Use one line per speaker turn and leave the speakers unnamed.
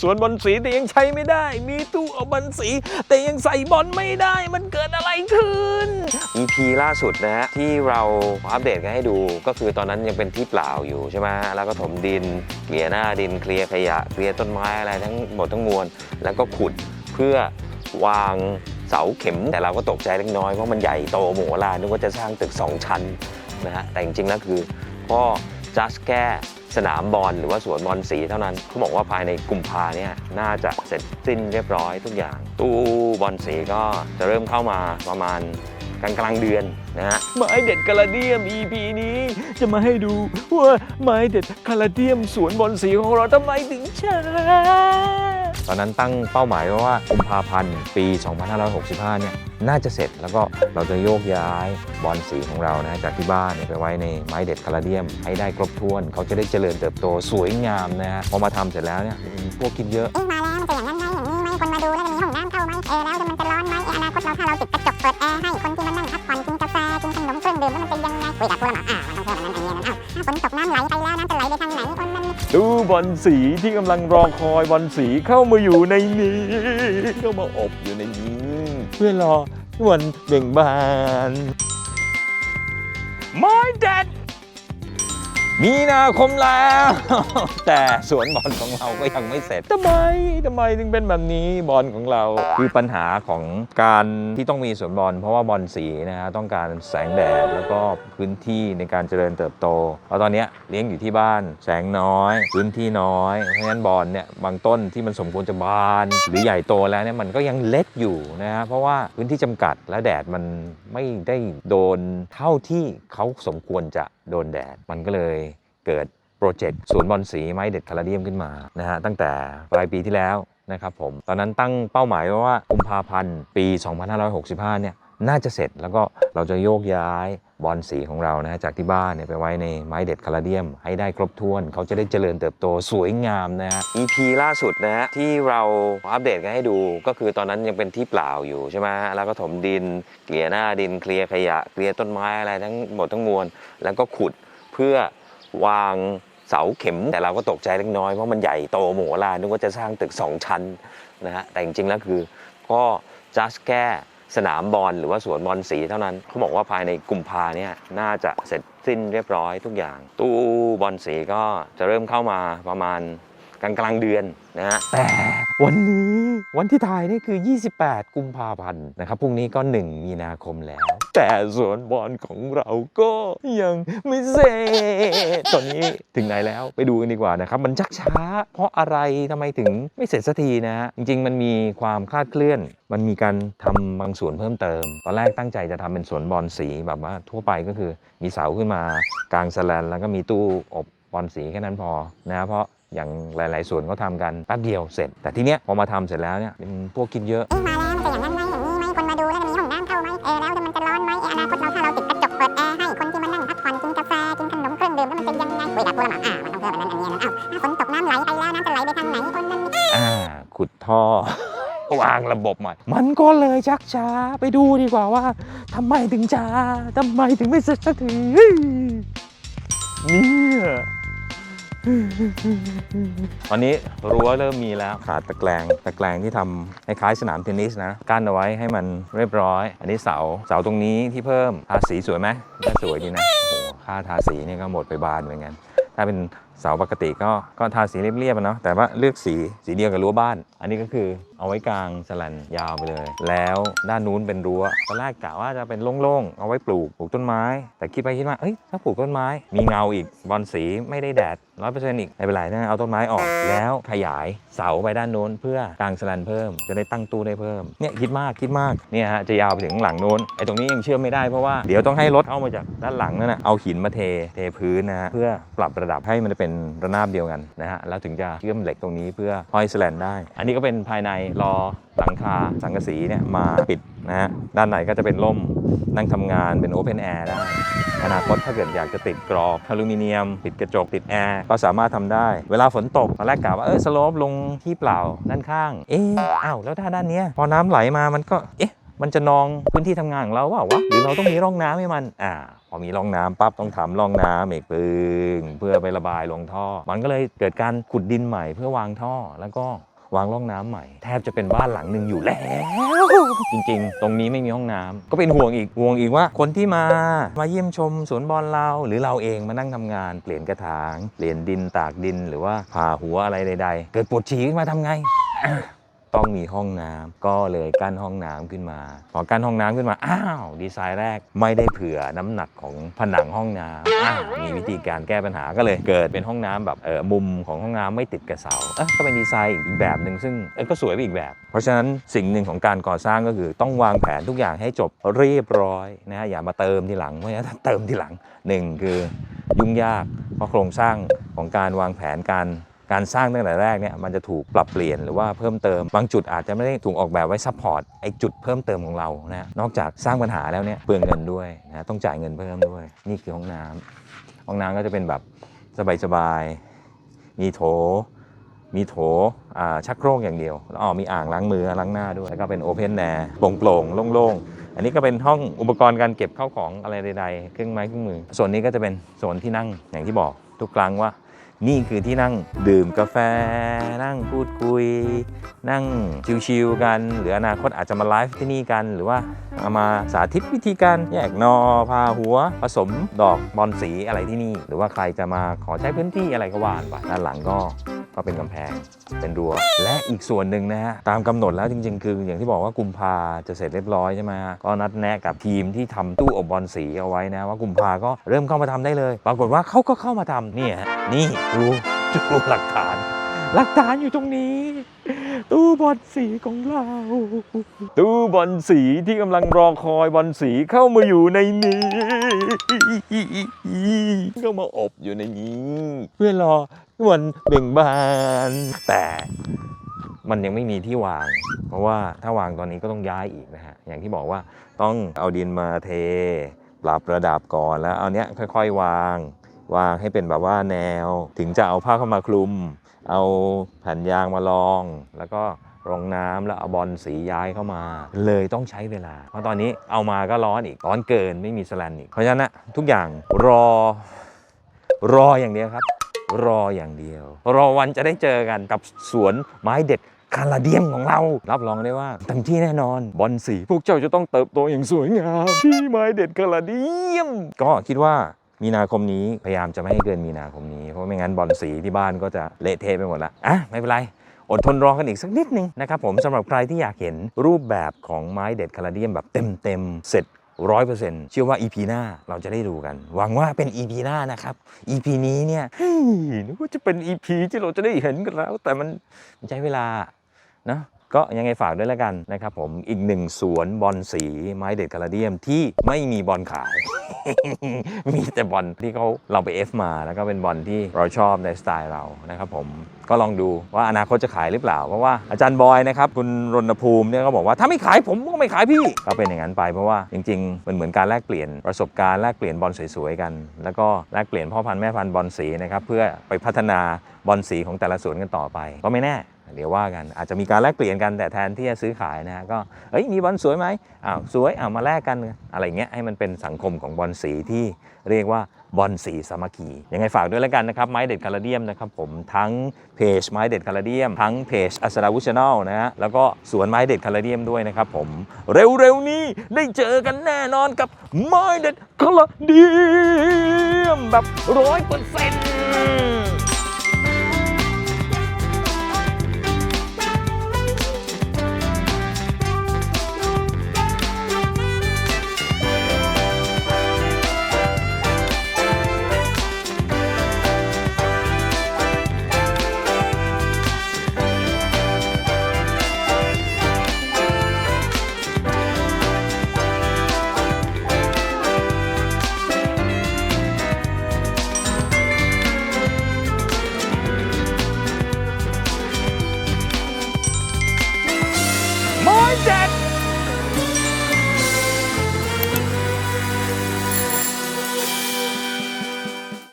สวนบอลสีแต่ยังใช้ไม่ได้ มีตู้เอาบอลสี แต่ยังใส่บอลไม่ได้ มันเกิดอะไรขึ้น EP ล่าสุดนะฮะที่เราอัปเดตกันให้ดู ก็คือตอนนั้นยังเป็นที่เปล่าอยู่ใช่ไหมแล้วก็ถมดินเกลี่ยหน้าดินเคลียร์ขยะเคลียร์ต้นไม้อะไรทั้งหมดทั้งมวลแล้วก็ขุดเพื่อวางเสาเข็มแต่เราก็ตกใจเล็กน้อยเพราะมันใหญ่โตโมโหลานนึกว่าจะสร้างตึก 2 ชั้นนะฮะแต่จริงๆแล้วคือพ่อ จัสแก้สนามบอลหรือว่าสวนบอลสีเท่านั้นเขาบอกว่าภายในกุมภาเนี่ยน่าจะเสร็จสิ้นเรียบร้อยทุกอย่าง ตู้บอลสีก็จะเริ่มเข้ามาประมาณ กลางกลางๆเดือนนะฮะไม้เด็ดคาราเดียม EP นี้ จะมาให้ดูว่าไม้เด็ดคาราเดียมสวนบอลสีของเราทำไมถึงช้าตอนนั้นตั้งเป้าหมายไว้ว่ากุมภาพันธ์ปี 2565 เนี่ยน่าจะเสร็จแล้วก็เราจะโยกย้ายบอลสีของเรานะจากที่บ้านเนี่ยไปไว้ในไม้เด็ดคาราเดียม ให้ได้ครบถ้วน เขาจะได้เจริญเติบโตสวยงามนะฮะพอมาทำเสร็จแล้วเนี่ยพวกกินเยอะ
เอ๊ะมาแล้วมันจะอย่างนั้นไหมอย่างนี้ไหมคนมาดูแล้วจะมีห้องน้ำเข้าไหมเออแล้วมันจะร้อนไหมเอออนาคตเราถ้าเราติดกระจกเปิดแอร์ให้คนที่มานั่งพักผ่อนกินกาแฟกินขนมเครื่องดื่มแล้วมันจะยังไงคุยกับผู้รับเหมาอ่ามันต้องเพิ่มอันนั้นอันนี้นั้นอ้าวถ้าฝนตกน้ำไหลไปแล้วน้ำจะไหลไปทางไหนคนมัน
ดูบอลสีที่กำลังรอคอยบอลสีเข้ามาอยู่ในนี้เข้ามาอบอยู่ในนี้ เพื่อรอวันเบ่งบานไม้แดด มีนาคมแล้ว แต่สวนบอลของเราก็ยังไม่เสร็จทำไมทำไมถึงเป็นแบบนี้บอลของเราคือปัญหาของการที่ต้องมีสวนบอลเพราะว่าบอลสีนะฮะต้องการแสงแดดแล้วก็พื้นที่ในการเจริญเติบโตเพราะตอนนี้เลี้ยงอยู่ที่บ้านแสงน้อย พื้นที่น้อยเพราะฉะนั้นบอลเนี่ยบางต้นที่มันสมควรจะบานหรือใหญ่โตแล้วเนี่ยมันก็ยังเล็กอยู่นะฮะเพราะว่าพื้นที่จำกัดและแดดมันไม่ได้โดนเท่าที่เขาสมควรจะโดนแดด มันก็เลยเกิดโปรเจกต์สวนบอลสีไม้เด็ดคาราเดียมขึ้นมานะฮะตั้งแต่ปลายปีที่แล้วนะครับผม ตอนนั้นตั้งเป้าหมายไว้ว่ากุมภาพันธ์ปี 2565 เนี่ย น่าจะเสร็จแล้วก็เราจะโยกย้ายบอลสีของเรานะฮะจากที่บ้านเนี่ยไปไว้ในไม้เด็ดคาราเดียม ให้ได้ครบถ้วน เขาจะได้เจริญเติบโตสวยงามนะฮะ EP ล่าสุดนะฮะที่เราอัปเดตกันให้ดูก็คือตอนนั้นยังเป็นที่เปล่าอยู่ใช่ไหมแล้วก็ถมดินเกลี่ยหน้าดินเคลียร์ขยะเคลียร์ต้นไม้อะไรทั้งหมดทั้งมวลแล้วก็ขุดเพื่อวางเสาเข็มแต่เราก็ตกใจเล็กน้อยเพราะมันใหญ่โตโมโหลานึกว่าจะสร้างตึก 2 ชั้นนะฮะแต่จริงๆแล้วคือพ่อจัสแก้ สนามบอลหรือว่าสวนบอลสีเท่านั้นเขาบอกว่าภายในกุมภาเนี่ยน่าจะเสร็จสิ้นเรียบร้อยทุกอย่าง ตู้บอลสีก็จะเริ่มเข้ามาประมาณ กลางกลางเดือนนะฮะแต่วันนี้วันที่ถ่ายนี่คือ 28 กุมภาพันธ์นะครับพรุ่งนี้ก็ 1 มีนาคมแล้ว แต่สวนบอลของเราก็ยังไม่เสร็จตอนนี้ถึงไหนแล้วไปดูกันดีกว่านะครับ มันชักช้า เพราะอะไรทำไมถึงไม่เสร็จสักทีนะฮะจริง ๆ มันมีความคลาดเคลื่อน มันมีการทำบางส่วนเพิ่มเติม ตอนแรกตั้งใจจะทำเป็นสวนบอลสีแบบว่าทั่วไปก็คือมีเสาขึ้นมากลางสแลนแล้วก็มีตู้อบบอลสีแค่นั้นพอนะเพราะ อย่างหลายๆส่วนเขาทำกันแป๊บเดียวเสร็จ แต่ทีเนี้ยพอมาทำเสร็จแล้วเนี่ยเป็นพวกกินเยอะ
มาแล้วมันจะอย่างนั้นไหมอย่างนี้ไหมคนมาดูแล้วจะมีห้องน้ำเข้าไหมเออแล้วมันจะร้อนไหมเอออนาคตเราถ้าเราติดกระจกเปิดแอร์ให้คนที่มานั่งพักผ่อนกินกาแฟกินขนมเครื่องดื่มแล้วมันจะยังไงคุยกับผู้รับเหมาอ่ามันต้องเพิ่มอันนั้นอันนี้นนั้นอ้าวถ้าฝนตกน้ำไหลไปแล้วน้ำจะไหลไปทางไหนคนมัน
อ่าขุดท่อวางระบบใหม่ มันก็เลยชักช้าไปดูดีกว่าว่าทำไมถึงช้าทำไมถึงไม่เสร็จสักทีเนี่ย ตอนนี้รั้วเริ่มมีแล้วขาดตะแกรงตะแกรงที่ทำคล้ายๆสนามเทนนิสนะกั้นเอาไว้ให้มันเรียบร้อย อันนี้เสาเสาตรงนี้ที่เพิ่มทาสีสวยไหมก็สวยดีนะโอ้โหค่าทาสีนี่ก็หมดไปบานเหมือนกันถ้าเป็นเสาปกติก็ก็ทาสีเรียบๆอะเนาะแต่ว่าเลือกสีสีเดียวกับรั้วบ้าน อันนี้ก็คือ เอาไว้กลางสลันยาวไปเลย แล้วด้านนู้นเป็นรั้วตอนแรกกะว่าจะเป็นโล่งๆเอาไว้ปลูกปลูกต้นไม้ แต่คิดไปคิดมาเอ้ยถ้าปลูกต้นไม้ มีเงาอีกบอลสีไม่ได้แดดร้อยเปอร์เซ็นต์อีกไม่เป็นไรนะเอาต้นไม้ออกแล้วขยายเสาไปด้านโน้น เพื่อกลางสลันเพิ่ม จะได้ตั้งตู้ได้เพิ่มเนี่ยคิดมากคิดมากเนี่ยฮะจะยาวไปถึงหลังโน้นไอ้ตรงนี้ยังเชื่อมไม่ได้เพราะว่าเดี๋ยวต้องให้รถเข้ามาจากด้านหลังนั่นนะเอาหินมาเทเทพื้นนะฮะเพื่อปรับระดับให้มันเป็นระนาบเดียวกันนะฮะแล้วถึงจะเชื่อมเหล็กตรงนี้เพื่อห้อยสแลนได้ อันนี้ก็เป็นภายในรอหลังคาสังกะสีเนี่ยมาปิดนะฮะด้านในก็จะเป็นร่มนั่งทำงานเป็นโอเพนแอร์ได้อนาคตถ้าเกิดอยากจะติดกรอบอลูมิเนียมปิดกระจกติดแอร์ก็สามารถทำได้ เวลาฝนตกตอนแรกกะว่าเออสโลปลงที่เปล่าด้านข้าง เอ๊ะอ้าวแล้วถ้าด้านเนี้ยพอน้ำไหลมามันก็เอ๊ะมันจะนองพื้นที่ทำงานของเราเปล่าวะหรือเราต้องมีร่องน้ำให้มันอ่าพอมีร่องน้ำปั๊บต้องทำร่องน้ำอีกปึงเพื่อไประบายลงท่อ มันก็เลยเกิดการขุดดินใหม่เพื่อวางท่อแล้วก็ วางร่องน้ำใหม่ แทบจะเป็นบ้านหลังหนึ่งอยู่แล้ว จริงๆ ตรงนี้ไม่มีห้องน้ำก็เป็นห่วงอีกห่วงอีกว่า คนที่มามาเยี่ยมชมสวนบอลเรา หรือเราเองมานั่งทำงาน เปลี่ยนกระถาง เปลี่ยนดินตากดินหรือว่าผ่าหัวอะไรใด ๆ เกิดปวดฉี่ขึ้นมาทำไง ต้องมีห้องน้ำก็เลยกั้นห้องน้ำขึ้นมา พอกั้นห้องน้ำขึ้นมา อ้าว ดีไซน์แรกไม่ได้เผื่อน้ำหนักของผนังห้องน้ำอ้าวมีวิธีการแก้ปัญหาก็เลยเกิดเป็นห้องน้ำแบบเออมุมของห้องน้ำไม่ติดกับเสาเอ้ยก็เป็นดีไซน์อีกแบบหนึ่งซึ่งเอ้ยก็สวยไปอีกแบบ เพราะฉะนั้นสิ่งหนึ่งของการก่อสร้างก็คือต้องวางแผนทุกอย่างให้จบเรียบร้อยนะฮะอย่ามาเติมทีหลังเพราะฉะนั้นถ้าเติมทีหลังหนึ่งคือยุ่งยากเพราะโครงสร้างของการวางแผนการ การสร้างตั้งแต่แรกเนี่ยมันจะถูกปรับเปลี่ยนหรือว่าเพิ่มเติม บางจุดอาจจะไม่ได้ถูกออกแบบไว้ซัพพอร์ตไอ้จุดเพิ่มเติมของเรานะนอกจากสร้างปัญหาแล้วเนี่ยเปลืองเงินด้วยนะต้องจ่ายเงินเพิ่มด้วย นี่คือห้องน้ำห้องน้ำก็จะเป็นแบบสบายๆมีโถ มีโถอ่าชักโครกอย่างเดียวแล้วอ๋อมีอ่างล้างมือล้างหน้าด้วยแล้วก็เป็นโอเพนแอร์โปร่งๆโล่งๆอันนี้ก็เป็นห้องอุปกรณ์การเก็บเข้าของอะไรใดๆเครื่องไม้เครื่องมือส่วนนี้ก็จะเป็นโซนที่นั่งอย่างที่บอกทุกครั้งว่า นี่คือที่นั่งดื่มกาแฟ นั่งพูดคุย นั่งชิลๆกัน หรืออนาคตอาจจะมาไลฟ์ที่นี่กัน หรือว่าเอามาสาธิตวิธีการแยกนอพาหัว ผสมดอกบอลสีอะไรที่นี่ หรือว่าใครจะมาขอใช้พื้นที่อะไรก็ว่านไปด้านหลังก็ ก็เป็นกำแพงเป็นรั้วและอีกส่วนหนึ่งนะฮะตามกำหนดแล้วจริง ๆ คือ อย่างที่บอกว่ากุมภาจะเสร็จเรียบร้อยใช่ไหมฮะก็นัดแนะกับทีมที่ทำตู้อบบอลสีเอาไว้นะว่ากุมภาก็เริ่มเข้ามาทำได้เลย ปรากฏว่าเขาก็เข้ามาทำนี่ฮะนี่ดูดูหลักฐาน หลักฐานอยู่ตรงนี้ ตู้บอลสีของเรา ตู้บอลสีที่กำลังรอคอยบอลสีเข้ามาอยู่ในนี้ ก็มาอบอยู่ในนี้ เพื่อรอวันเบ่งบาน แต่มันยังไม่มีที่วาง เพราะว่าถ้าวางตอนนี้ก็ต้องย้ายอีกนะฮะ อย่างที่บอกว่าต้องเอาดินมาเท ปรับระดับก่อนแล้วเอาเนี้ยค่อย ๆ วาง วางให้เป็นแบบว่าแนว ถึงจะเอาผ้าเข้ามาคลุม เอาแผ่นยางมารอง แล้วก็รองน้ำแล้วเอาบอลสีย้ายเข้ามา เลยต้องใช้เวลา เพราะตอนนี้เอามาก็ร้อนอีกร้อนเกินไม่มีสแลนอีกเพราะฉะนั้นนะทุกอย่างรอ รออย่างเดียวครับ รออย่างเดียว รอวันจะได้เจอกันกับสวนไม้เด็ดคาราเดียมของเรา รับรองได้ว่าเต็มที่แน่นอน บอลสี พวกเจ้าจะต้องเติบโตอย่างสวยงามที่ไม้เด็ดคาราเดียม ก็คิดว่า มีนาคมนี้พยายามจะไม่ให้เกินมีนาคมนี้ เพราะไม่งั้นบอลสีที่บ้านก็จะเละเทะไปหมดละอะไม่เป็นไรอดทนรอกันอีกสักนิดนึงนะครับผมสำหรับใครที่อยากเห็นรูปแบบของไม้เด็ดคาราเดียมแบบเต็มๆเสร็จร้อยเปอร์เซ็นต์เชื่อว่า EP หน้าเราจะได้ดูกัน หวังว่าเป็น EP หน้านะครับ EP นี้เนี่ยเฮ้ยนึกว่าจะเป็น EP ที่เราจะได้เห็นกันแล้ว แต่มันมันใช้เวลานะ ก็ยังไงฝากด้วยแล้วกันนะครับผมอีกหนึ่งสวนบอลสีไม้เด็ดคาราเดียมที่ไม่มีบอลขาย มีแต่บอลที่เขาเราไป F มา แล้วก็เป็นบอลที่เราชอบในสไตล์เรานะครับผมก็ลองดูว่าอนาคตจะขายหรือเปล่า เพราะว่าอาจารย์บอยนะครับคุณรณภูมิเนี่ยก็บอกว่าถ้าไม่ขายผมก็ไม่ขายพี่ก็เป็นอย่างนั้นไปเพราะว่าจริงๆมันเหมือนการแลกเปลี่ยนประสบการณ์แลกเปลี่ยนบอลสวยๆกัน แล้วก็แลกเปลี่ยนพ่อพันธุ์แม่พันธุ์บอลสีนะครับเพื่อไปพัฒนา บอลสีของแต่ละสวนกันต่อไป ก็ไม่แน่ เดี๋ยวว่ากันอาจจะมีการแลกเปลี่ยนกันแต่แทนที่จะซื้อขายนะฮะก็เอ้ยมีบอลสวยไหมอ้าวสวยอ้าวมาแลกกันอะไรเงี้ยให้มันเป็นสังคมของบอลสีที่เรียกว่าบอลสีสามัคคียังไงฝากด้วยแล้วกันนะครับไม้เด็ดคาราเดียมนะครับผมทั้งเพจไม้เด็ดคาราเดียม ทั้งเพจอัสราวุชแนลนะฮะแล้วก็สวนไม้เด็ดคาราเดียมด้วยนะครับผมเร็วๆนี้ได้เจอกันแน่นอนกับไม้เด็ดคาราเดียมแบบร้อยเปอร์เซ็นต์